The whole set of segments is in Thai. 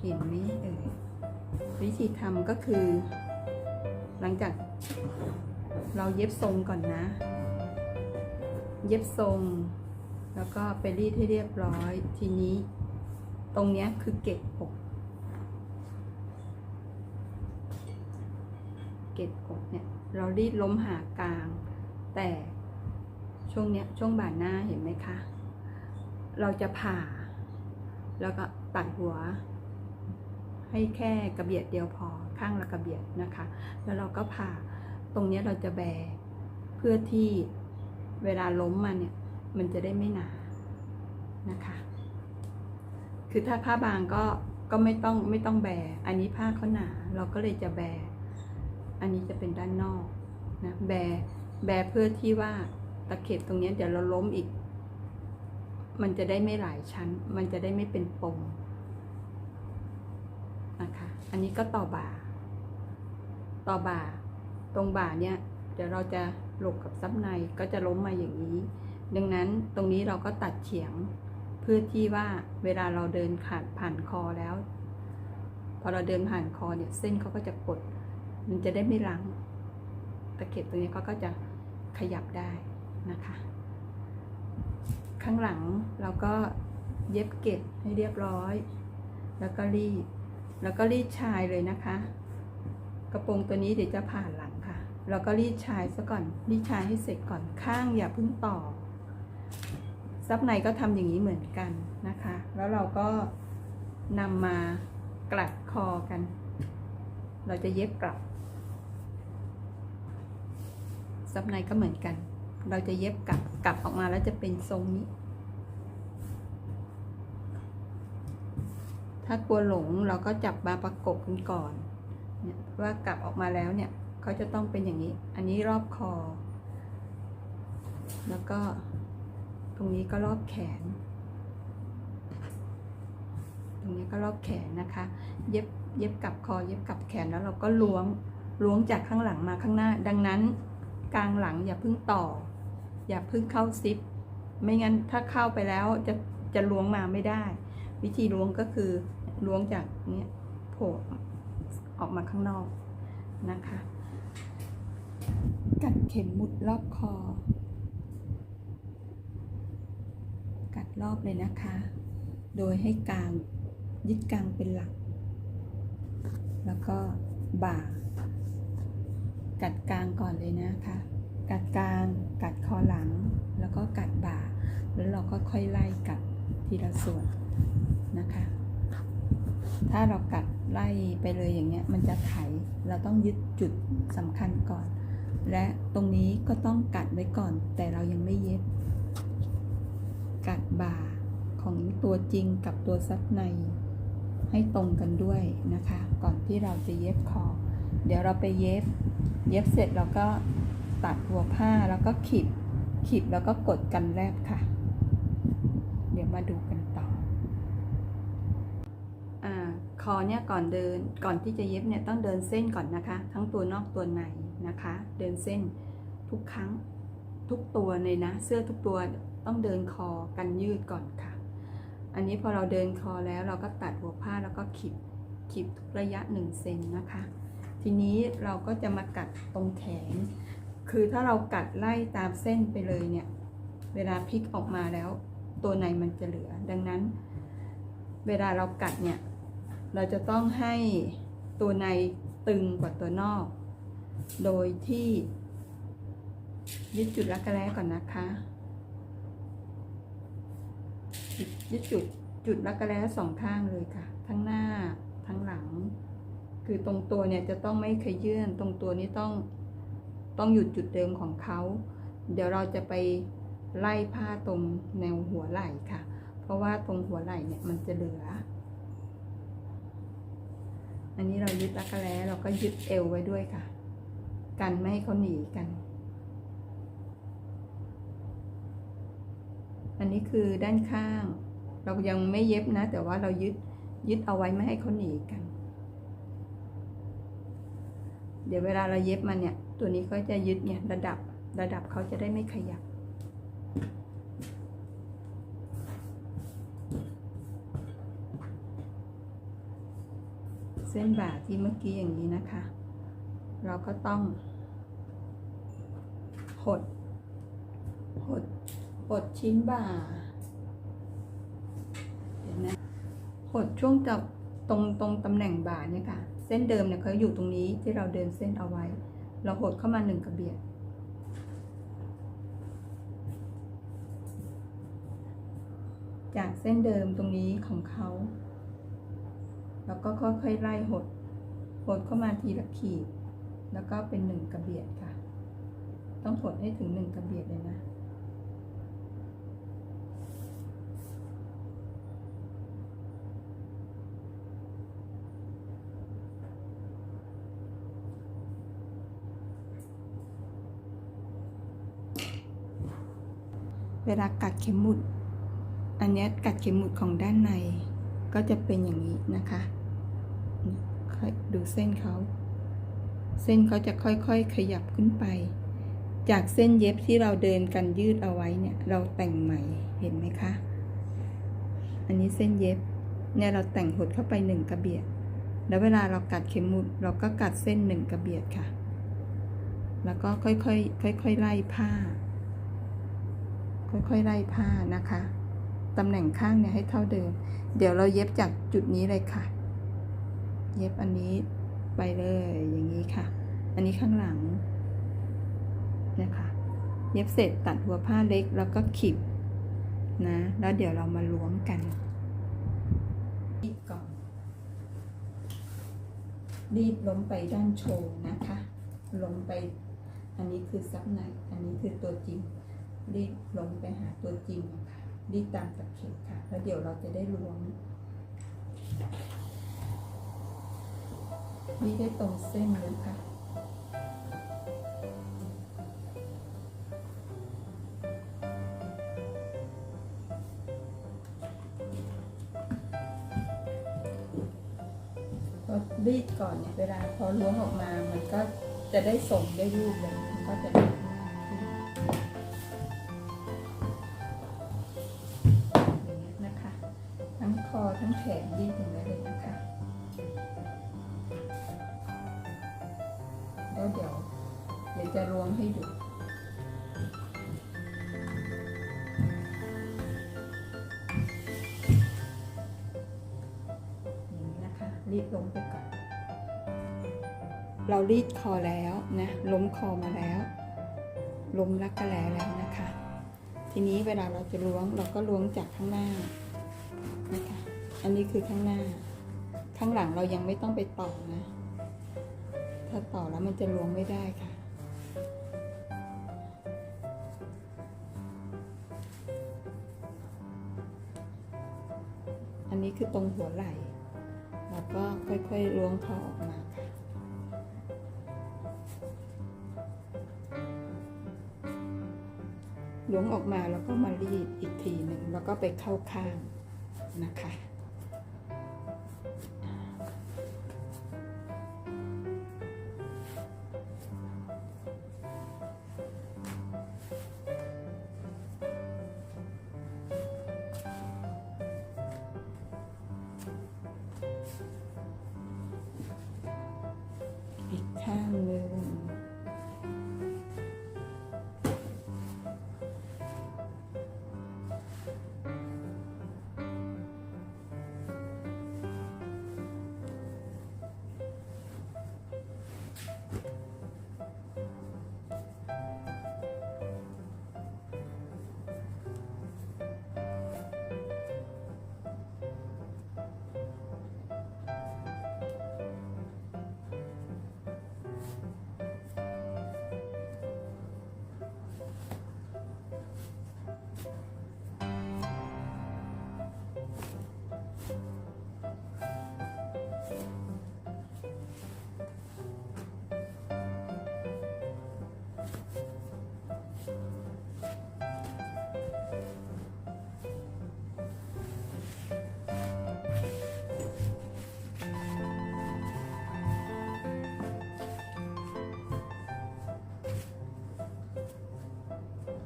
เห็นไหมเอ่ยวิธีทำก็คือ หลังจากเราเย็บทรงก่อนนะ เย็บทรง แล้วก็ไปรีดให้เรียบร้อย ทีนี้ ตรงนี้คือเก็บอกเก็บอกเนี่ย เรารีดล้มหากลาง แต่ช่วงเนี้ยช่วงบ่าหน้าเห็นไหมคะ เราจะผ่า แล้วก็ตัดหัว ให้แค่กระเบียดเดียวพอข้างละกระเบียดนะคะ แล้วเราก็ผ่าตรงเนี้ยเราจะแบเพื่อที่เวลาล้มมาเนี่ยมันจะได้ไม่หนานะคะ คือถ้าผ้าบางก็ก็ไม่ต้องไม่ต้องแบ อันนี้ผ้าเขาหนา เราก็เลยจะแบ อันนี้จะเป็นด้านนอกนะแบแบเพื่อที่ว่าตะเข็บตรงนี้เดี๋ยวเราล้มอีก มันจะได้ไม่หลายชั้น มันจะได้ไม่เป็นปมนะคะอันนี้ก็ต่อบ่า ต่อบ่า ตรงบ่าเนี่ย เดี๋ยวเราจะหลบกับซับในก็จะล้มมาอย่างนี้ ดังนั้นตรงนี้เราก็ตัดเฉียงเพื่อที่ว่าเวลาเราเดินขาดผ่านคอแล้ว พอเราเดินผ่านคอเนี่ยเส้นเขาก็จะกด มันจะได้ไม่ลังตะเข็บตรงนี้เขาก็จะขยับได้นะคะ ข้างหลังเราก็เย็บเก็บให้เรียบร้อย แล้วก็รีด แล้วก็รีดชายเลยนะคะ กระโปรงตัวนี้เดี๋ยวจะผ่านหลังค่ะเราก็รีดชายซะก่อน รีดชายให้เสร็จก่อน ข้างอย่าพิ่งต่อ ซับในก็ทำอย่างนี้เหมือนกันนะคะ แล้วเราก็นำมากลัดคอกัน เราจะเย็บกลับ ซับในก็เหมือนกัน เราจะเย็บกลับกลับออกมาแล้วจะเป็นทรงนี้ ถ้ากลัวหลงเราก็จับมาประกบกันก่อนเนี่ยว่ากลับออกมาแล้วเนี่ยเขาจะต้องเป็นอย่างนี้ อันนี้รอบคอ แล้วก็ตรงนี้ก็รอบแขน ตรงนี้ก็รอบแขนนะคะ เย็บเย็บกับคอ เย็บกับแขนแล้วเราก็ล้วงล้วงจากข้างหลังมาข้างหน้า ดังนั้น กลางหลังอย่าพิ่งต่อ อย่าพิ่งเข้าซิป ไม่งั้นถ้าเข้าไปแล้วจะจะล้วงมาไม่ได้ วิธีล้วงก็คือล้วงจากเนี้ยโผล่ออกมาข้างนอกนะคะ กัดเข็มหมุดรอบคอ กัดรอบเลยนะคะ โดยให้กลางยึดกลางเป็นหลัก แล้วก็บ่า กัดกลางก่อนเลยนะคะ กัดกลาง กัดคอหลัง แล้วก็กัดบ่า แล้วเราก็ค่อยไล่กัดทีละส่วนนะคะ ถ้าเรากัดไล่ไปเลยอย่างเงี้ย มันจะไถ เราต้องยึดจุดสำคัญก่อน และตรงนี้ก็ต้องกัดไว้ก่อน แต่เรายังไม่เย็บ กัดบ่าของตัวจริงกับตัวซับในให้ตรงกันด้วยนะคะ ก่อนที่เราจะเย็บคอ เดี๋ยวเราไปเย็บ เย็บเสร็จเราก็ตัดหัวผ้าแล้วก็ขีด ขีดแล้วก็กดกันแรกค่ะ เดี๋ยวมาดูกันต่ออ่คอเนี่ยก่อนเดิน ก่อนที่จะเย็บเนี่ยต้องเดินเส้นก่อนนะคะ ทั้งตัวนอกตัวในนะคะ เดินเส้นทุกครั้งทุกตัวเลยนะ เสื้อทุกตัวต้องเดินคอกันยืดก่อนค่ะ อันนี้พอเราเดินคอแล้วเราก็ตัดหัวผ้าแล้วก็ขีดขีดทุกระยะหนึ่งเซนนะคะ ทีนี้เราก็จะมากัดตรงแขน คือถ้าเรากัดไล่ตามเส้นไปเลยเนี่ย เวลาพลิกออกมาแล้ว ตัวในมันจะเหลือ ดังนั้น เวลาเรากัดเนี่ย เราจะต้องให้ตัวในตึงกว่าตัวนอก โดยที่ยึดจุดรักแร้ก่อนนะคะยึดจุดจุดรักแร้สองข้างเลยค่ะ ทั้งหน้า คือตรงตัวเนี่ยจะต้องไม่ขยื่นตรงตัวนี้ต้องต้องหยุดจุดเดิมของเขา เดี๋ยวเราจะไปไล่ผ้าตรงแนวหัวไหล่ค่ะ เพราะว่าตรงหัวไหล่เนี่ยมันจะเหลือ อันนี้เรายึดรักแร้เราก็ยึดเอวไว้ด้วยค่ะ กันไม่ให้เขาหนีกัน อันนี้คือด้านข้าง เรายังไม่เย็บนะ แต่ว่าเรายึดยึดเอาไว้ไม่ให้เขาหนีกัน เดี๋ยวเวลาเราเย็บมันเนี่ย ตัวนี้ก็จะยึดเนี่ยระดับระดับเขาจะได้ไม่ขยับ เส้นบ่าที่เมื่อกี้อย่างนี้นะคะ เราก็ต้องหดหดหดชิ้นบ่าเห็นไหมหดช่วงจับตรงตรงตำแหน่งบ่าเนี่ยค่ะ เส้นเดิมเนี่ยเขาอยู่ตรงนี้ที่เราเดินเส้นเอาไว้ เราหดเข้ามาหนึ่งกระเบียด จากเส้นเดิมตรงนี้ของเขา แล้วก็ค่อยๆไล่หด หดเข้ามาทีละขีด แล้วก็เป็นหนึ่งกระเบียดค่ะ ต้องหดให้ถึงหนึ่งกระเบียดเลยนะ เวลากัดเข็มหมุด อันนี้กัดเข็มหมุดของด้านใน ก็จะเป็นอย่างนี้นะคะคดูเส้นเขา เส้นเขาจะค่อยๆขยับขึ้นไป จากเส้นเย็บที่เราเดินกันยืดเอาไว้เนี่ย เราแต่งใหม่เห็นไหมคะ อันนี้เส้นเย็บ เนี่ยเราแต่งหดเข้าไปหนึ่งกระเบียด แล้วเวลาเรากัดเข็มหมุด เราก็กัดเส้นหนึ่งกระเบียดค่ะ แล้วก็ค่อยๆค่อยๆไล่ผ้า ค่อยๆไล่ผ้านะคะตำแหน่งข้างเนี่ยให้เท่าเดิม เดี๋ยวเราเย็บจากจุดนี้เลยค่ะ เย็บอันนี้ไปเลยอย่างนี้ค่ะ อันนี้ข้างหลังนะคะเย็บเสร็จตัดหัวผ้าเล็กแล้วก็ขีบนะ แล้วเดี๋ยวเรามาล้วงกันรีดก่อน รีดล้มไปด้านโชว์นะคะ ล้มไป อันนี้คือซับใน อันนี้คือตัวจริง รีดลงไปหาตัวจริงอะค่ะรีดตามตะเข็บค่ะ แล้วเดี๋ยวเราจะได้ล้วงรีดได้ตรงเส้นเลยค่ะพอรีดก่อนเนี่ยเวลาพอล้วงออกมา มันก็จะได้ส่งได้รูปเลยมันก็จะ จะล้วงให้ดู อย่างนี้นะคะ รีดลงไปก่อน เรารีดคอแล้วนะล้มคอมาแล้ว ล้มรักกระแลแล้วนะคะ ทีนี้เวลาเราจะล้วงเราก็ล้วงจากข้างหน้านะคะ อันนี้คือข้างหน้า ข้างหลังเรายังไม่ต้องไปต่อนะ ถ้าต่อแล้วมันจะล้วงไม่ได้ค่ะ อันนี้คือตรงหัวไหล่แล้วก็ค่อยๆล้วงเขาออกมาล้วงออกมาแล้วก็มารีดอีกทีหนึ่งแล้วก็ไปเข้าข้างนะคะ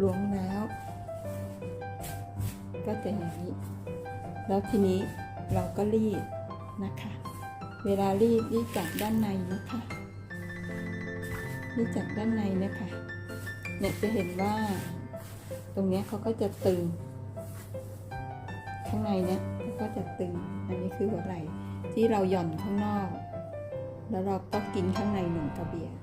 ล้วงแล้ว ก็จะอย่างนี้ แล้วทีนี้เราก็รีดนะคะ เวลารีดรีดจากด้านในนะคะรีดจากด้านในนะคะเนี่ยจะเห็นว่า ตรงนี้เขาก็จะตึง ข้างในเนี้ยเขาก็จะตึง อันนี้คือหัวไหล่ที่เราหย่อนข้างนอก แล้วเราก็กินข้างในหนึ่งกระเบียด